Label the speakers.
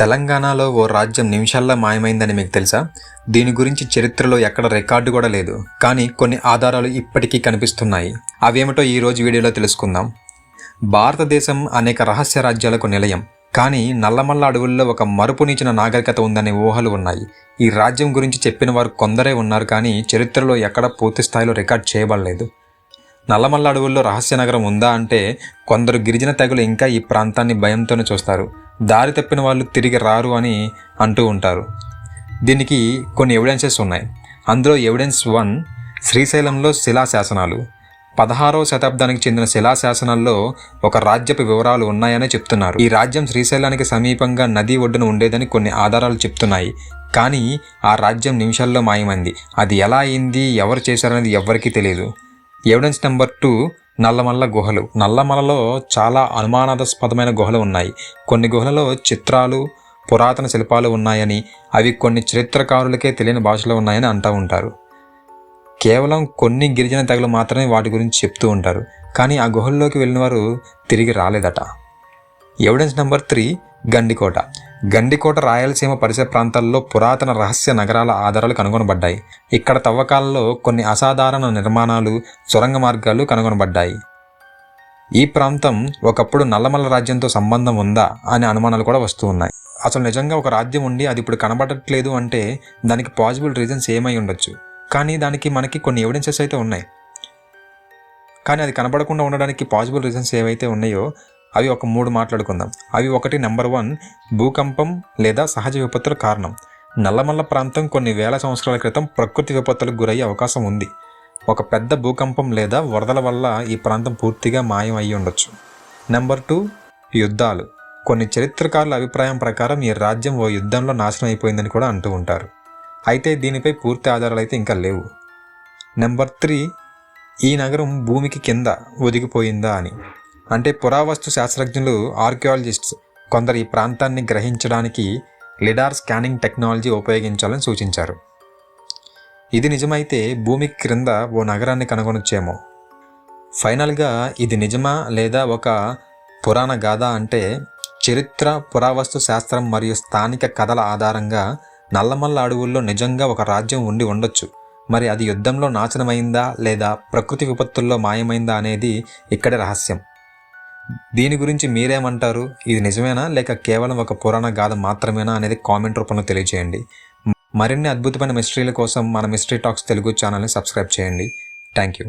Speaker 1: తెలంగాణలో ఓ రాజ్యం నిమిషాల్లో మాయమైందని మీకు తెలుసా? దీని గురించి చరిత్రలో ఎక్కడ రికార్డు కూడా లేదు. కానీ కొన్ని ఆధారాలు ఇప్పటికీ కనిపిస్తున్నాయి. అవేమిటో ఈ రోజు వీడియోలో తెలుసుకుందాం. భారతదేశం అనేక రహస్య రాజ్యాలకు నిలయం. కానీ నల్లమల్ల అడవుల్లో ఒక మరుపునిచ్చిన నాగరికత ఉందనే ఊహలు ఉన్నాయి. ఈ రాజ్యం గురించి చెప్పిన వారు కొందరే ఉన్నారు కానీ చరిత్రలో ఎక్కడ పూర్తి స్థాయిలో రికార్డ్ చేయబడలేదు. నల్లమల్ల అడవుల్లో రహస్య నగరం ఉందా అంటే కొందరు గిరిజన తెగలు ఇంకా ఈ ప్రాంతాన్ని భయంతోనే చూస్తారు. దారి తప్పిన వాళ్ళు తిరిగి రారు అని అంటూ ఉంటారు. దీనికి కొన్ని ఎవిడెన్సెస్ ఉన్నాయి. అందులో ఎవిడెన్స్ వన్ శ్రీశైలంలో శిలాశాసనాలు. పదహారవ శతాబ్దానికి చెందిన శిలాశాసనాల్లో ఒక రాజ్యపు వివరాలు ఉన్నాయని చెప్తున్నారు. ఈ రాజ్యం శ్రీశైలానికి సమీపంగా నది ఒడ్డున ఉండేదని కొన్ని ఆధారాలు చెప్తున్నాయి. కానీ ఆ రాజ్యం నిమిషాల్లో మాయమైంది. అది ఎలా అయింది? ఎవరు చేశారనేది ఎవ్వరికీ తెలియదు ఎవిడెన్స్ నెంబర్ టూ నల్లమల్ల గుహలు. నల్లమలలో చాలా అనుమానాస్పదమైన గుహలు ఉన్నాయి. కొన్ని గుహలలో చిత్రాలు పురాతన శిల్పాలు ఉన్నాయని అవి కొన్ని చరిత్రకారులకే తెలియని భాషలో ఉన్నాయని అంటూ ఉంటారు. కేవలం కొన్ని గిరిజన తెగలు మాత్రమే వాటి గురించి చెప్తూ ఉంటారు. కానీ ఆ గుహల్లోకి వెళ్ళిన వారు తిరిగి రాలేదట. Evidence number three Gandikota Gandikota Rayalaseema పరిసర ప్రాంతాల్లో పురాతన రహస్య నగరాల ఆధారాలు కనుగొనబడ్డాయి. ఇక్కడ తవ్వకాలలో కొన్ని అసాధారణ నిర్మాణాలు సొరంగ మార్గాలు కనుగొనబడ్డాయి. ఈ ప్రాంతం ఒకప్పుడు నల్లమల్ల రాజ్యంతో సంబంధం ఉందా అనే అనుమానాలు కూడా వస్తూ ఉన్నాయి. అసలు నిజంగా ఒక రాజ్యం ఉండి అది ఇప్పుడు కనబడట్లేదు అంటే దానికి పాసిబుల్ రీజన్స్ ఏమై ఉండొచ్చు? కానీ దానికి మనకి కొన్ని ఎవిడెన్సెస్ అయితే ఉన్నాయి. కానీ అది కనబడకుండా ఉండడానికి పాసిబుల్ రీజన్స్ ఏవైతే ఉన్నాయో అవి ఒక మూడు మాట్లాడుకుందాం. అవి ఒకటి నెంబర్ వన్ భూకంపం లేదా సహజ విపత్తుల కారణం. నల్లమల్ల ప్రాంతం కొన్ని వేల సంవత్సరాల క్రితం ప్రకృతి విపత్తులకు గురయ్యే అవకాశం ఉంది. ఒక పెద్ద భూకంపం లేదా వరదల వల్ల ఈ ప్రాంతం పూర్తిగా మాయం అయ్యి ఉండొచ్చు. నెంబర్ టూ యుద్ధాలు. కొన్ని చరిత్రకారుల అభిప్రాయం ప్రకారం ఈ రాజ్యం ఓ యుద్ధంలో నాశనం అయిపోయిందని కూడా అంటూ ఉంటారు. అయితే దీనిపై పూర్తి ఆధారాలు అయితే ఇంకా లేవు. నెంబర్ త్రీ ఈ నగరం భూమికి కింద ఒదిగిపోయిందా అని. అంటే పురావస్తు శాస్త్రజ్ఞులు ఆర్కియాలజిస్ట్స్ కొందరు ఈ ప్రాంతాన్ని గ్రహించడానికి లిడార్ స్కానింగ్ టెక్నాలజీ ఉపయోగించాలని సూచించారు. ఇది నిజమైతే భూమి క్రింద ఓ నగరాన్ని కనుగొనొచ్చేమో. ఫైనల్గా ఇది నిజమా లేదా ఒక పురాణ గాథ అంటే చరిత్ర పురావస్తు శాస్త్రం మరియు స్థానిక కథల ఆధారంగా నల్లమల్ల అడవుల్లో నిజంగా ఒక రాజ్యం ఉండి ఉండొచ్చు. మరి అది యుద్ధంలో నాశనమైందా లేదా ప్రకృతి విపత్తుల్లో మాయమైందా అనేది ఇక్కడ రహస్యం. దీని గురించి మీరేమంటారు? ఇది నిజమేనా? లేక కేవలం ఒక పురాణ గాథ మాత్రమేనా అనేది కామెంట్ రూపంలో తెలియజేయండి మరిన్ని అద్భుతమైన మిస్టరీల కోసం మన మిస్టరీ టాక్స్ తెలుగు ఛానల్ని సబ్స్క్రైబ్ చేయండి. Thank you